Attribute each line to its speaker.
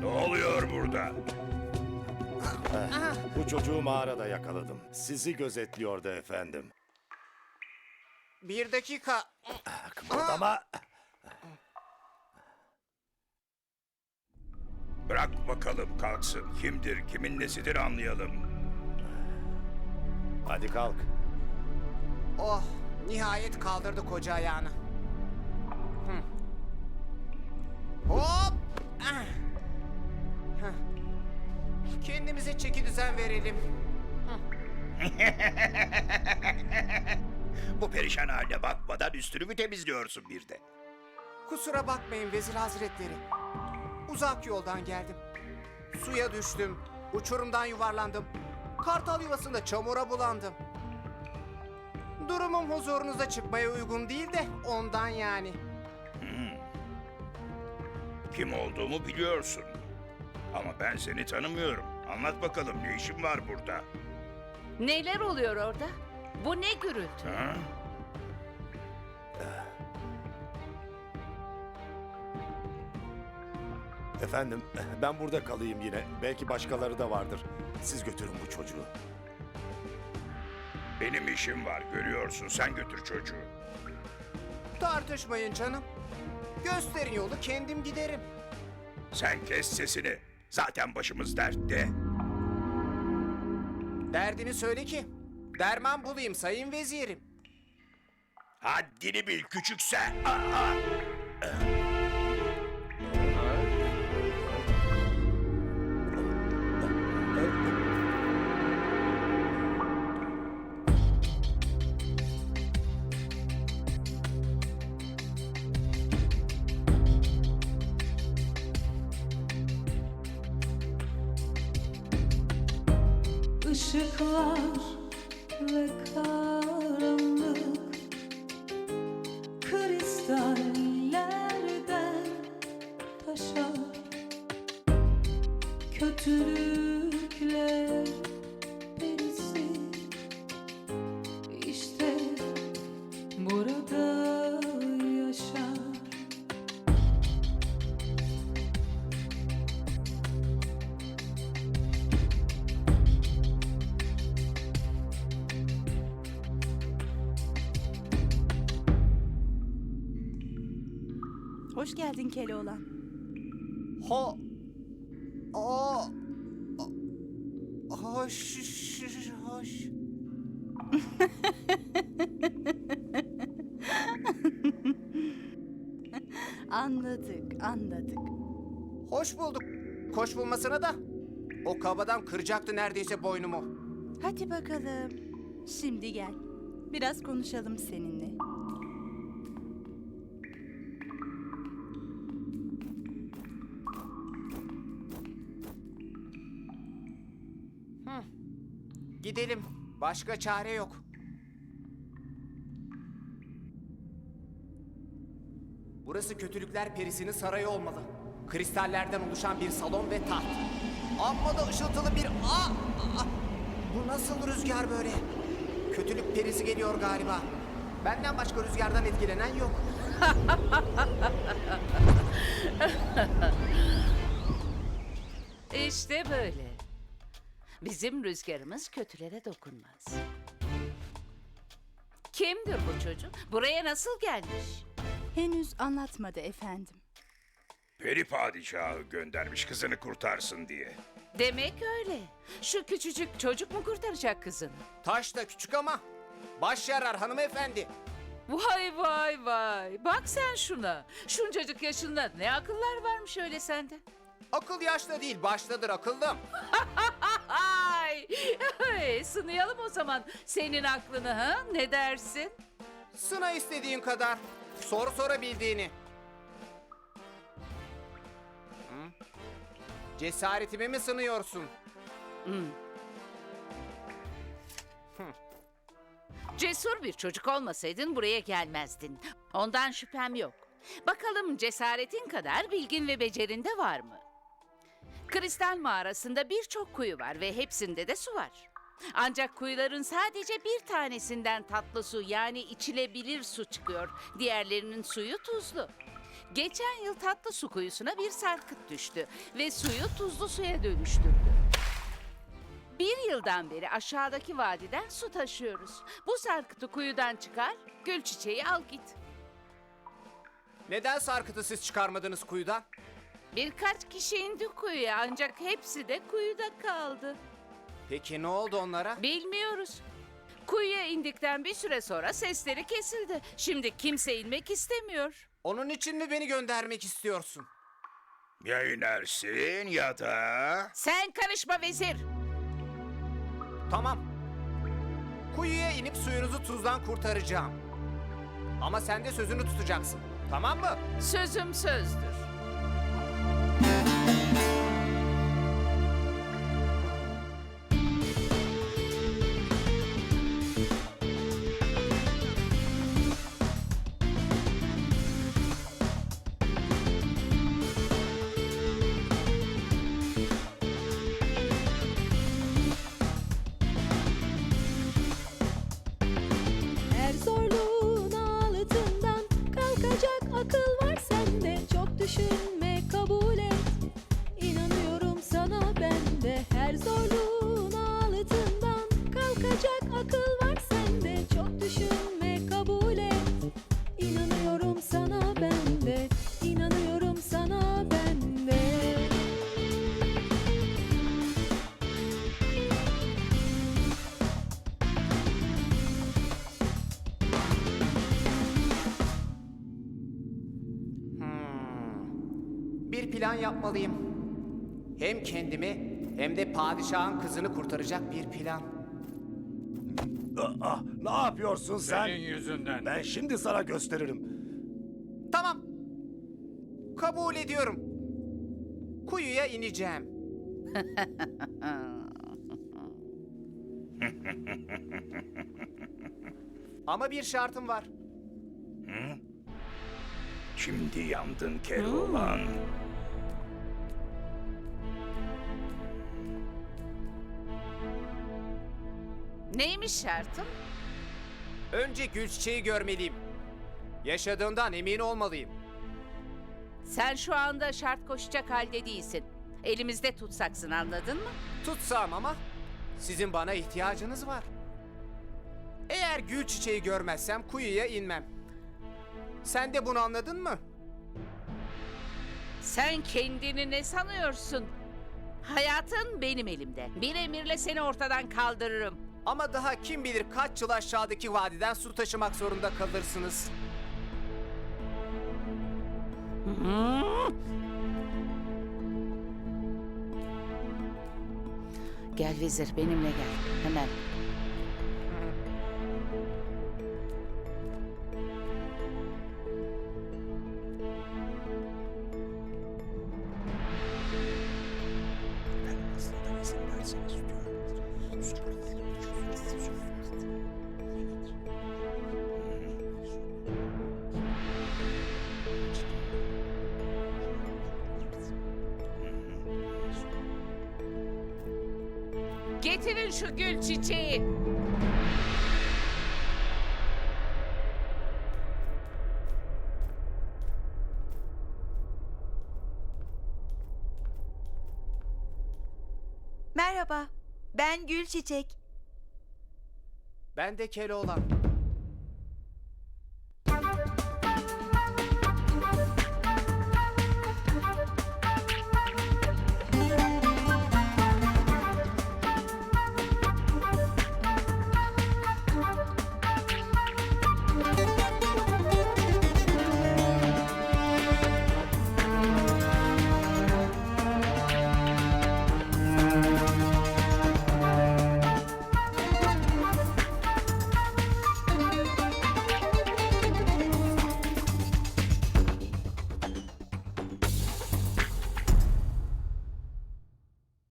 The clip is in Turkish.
Speaker 1: Ne oluyor burada? Bu çocuğu mağarada yakaladım. Sizi gözetliyordu efendim.
Speaker 2: Bir dakika.
Speaker 1: Ah, Kımıldama.
Speaker 3: Bırak bakalım kalksın. Kimdir, kimin nesidir anlayalım.
Speaker 1: Hadi kalk.
Speaker 2: Oh, nihayet kaldırdı koca ayağını. Hı. Hop! Ah! Kendimize çeki düzen verelim.
Speaker 3: Bu perişan haline bakmadan üstünü mü temizliyorsun bir de?
Speaker 2: Kusura bakmayın vezir hazretleri. Uzak yoldan geldim. Suya düştüm. Uçurumdan yuvarlandım. Kartal yuvasında çamura bulandım. Durumum huzurunuza çıkmaya uygun değil de ondan yani.
Speaker 3: Kim olduğumu biliyorsun. Ama ben seni tanımıyorum. Anlat bakalım ne işin var burada?
Speaker 4: Neler oluyor orada? Bu ne gürültü?
Speaker 3: Ha?
Speaker 1: Efendim ben burada kalayım yine. Belki başkaları da vardır. Siz götürün bu çocuğu.
Speaker 3: Benim işim var görüyorsun. Sen götür çocuğu.
Speaker 2: Tartışmayın canım. Gösterin yolu kendim giderim.
Speaker 3: Sen kes sesini. Zaten başımız dertte.
Speaker 2: Derdini söyle ki. Derman bulayım sayın vezirim.
Speaker 3: Haddini bil küçükse. Aa!
Speaker 5: Işıklar ve karanlık
Speaker 6: Hoş geldin Keloğlan.
Speaker 2: Ho... O... Hoş... Hoş...
Speaker 6: Anladık, anladık.
Speaker 2: Hoş bulduk. Hoş bulmasına da. O kabadan kıracaktı neredeyse boynumu.
Speaker 6: Hadi bakalım. Şimdi gel. Biraz konuşalım seninle.
Speaker 2: Gidelim. Başka çare yok. Burası kötülükler perisinin sarayı olmalı. Kristallerden oluşan bir salon ve taht. Amma da ışıltılı bir... Aa! Aa! Bu nasıl rüzgar böyle? Kötülük perisi geliyor galiba. Benden başka rüzgardan etkilenen yok.
Speaker 4: İşte böyle. Bizim rüzgarımız kötülere dokunmaz. Kimdir bu çocuk? Buraya nasıl gelmiş?
Speaker 6: Henüz anlatmadı efendim.
Speaker 3: Peri padişahı göndermiş kızını kurtarsın diye.
Speaker 4: Demek öyle. Şu küçücük çocuk mu kurtaracak kızını?
Speaker 2: Taş da küçük ama baş yarar hanımefendi.
Speaker 4: Vay vay vay. Bak sen şuna. Şuncacık yaşında ne akıllar varmış öyle sende.
Speaker 2: Akıl yaşta değil baştadır akıllım.
Speaker 4: Ay, sınayalım o zaman senin aklını ha? Ne dersin?
Speaker 2: Sına istediğin kadar. Sor sorabildiğini. Hı? Cesaretimi mi sınıyorsun?
Speaker 4: Cesur bir çocuk olmasaydın buraya gelmezdin. Ondan şüphem yok. Bakalım cesaretin kadar bilgin ve becerinde var mı? Kristal mağarasında birçok kuyu var ve hepsinde de su var. Ancak kuyuların sadece bir tanesinden tatlı su yani içilebilir su çıkıyor. Diğerlerinin suyu tuzlu. Geçen yıl tatlı su kuyusuna bir sarkıt düştü ve suyu tuzlu suya dönüştürdü. Bir yıldan beri aşağıdaki vadiden su taşıyoruz. Bu sarkıtı kuyudan çıkar, gül çiçeği al git.
Speaker 2: Neden sarkıtı siz çıkarmadınız kuyudan?
Speaker 4: Birkaç kişi indi kuyuya ancak hepsi de kuyuda kaldı.
Speaker 2: Peki ne oldu onlara?
Speaker 4: Bilmiyoruz. Kuyuya indikten bir süre sonra sesleri kesildi. Şimdi kimse inmek istemiyor.
Speaker 2: Onun için mi beni göndermek istiyorsun?
Speaker 3: Ya inersin ya da...
Speaker 4: Sen karışma vezir.
Speaker 2: Tamam. Kuyuya inip suyunuzu tuzdan kurtaracağım. Ama sen de sözünü tutacaksın. Tamam mı?
Speaker 4: Sözüm sözdür.
Speaker 2: Plan yapmalıyım. Hem kendimi hem de padişahın kızını kurtaracak bir plan.
Speaker 1: Ah, ne yapıyorsun sen?
Speaker 3: Senin yüzünden.
Speaker 1: Ben şimdi sana gösteririm.
Speaker 2: Tamam. Kabul ediyorum. Kuyuya ineceğim. Ama bir şartım var.
Speaker 3: Şimdi yandın Keloğlan.
Speaker 4: Neymiş şartım?
Speaker 2: Önce gül çiçeği görmeliyim. Yaşadığından emin olmalıyım.
Speaker 4: Sen şu anda şart koşacak halde değilsin. Elimizde tutsaksın anladın mı?
Speaker 2: Tutsam ama sizin bana ihtiyacınız var. Eğer gül çiçeği görmezsem kuyuya inmem. Sen de bunu anladın mı?
Speaker 4: Sen kendini ne sanıyorsun? Hayatın benim elimde. Bir emirle seni ortadan kaldırırım.
Speaker 2: Ama daha kim bilir kaç yıl aşağıdaki vadiden su taşımak zorunda kalırsınız.
Speaker 4: Gel vezir benimle gel. Hemen. Getirin şu gül çiçeği.
Speaker 7: Merhaba, ben Gül Çiçek.
Speaker 2: Ben de Keloğlan.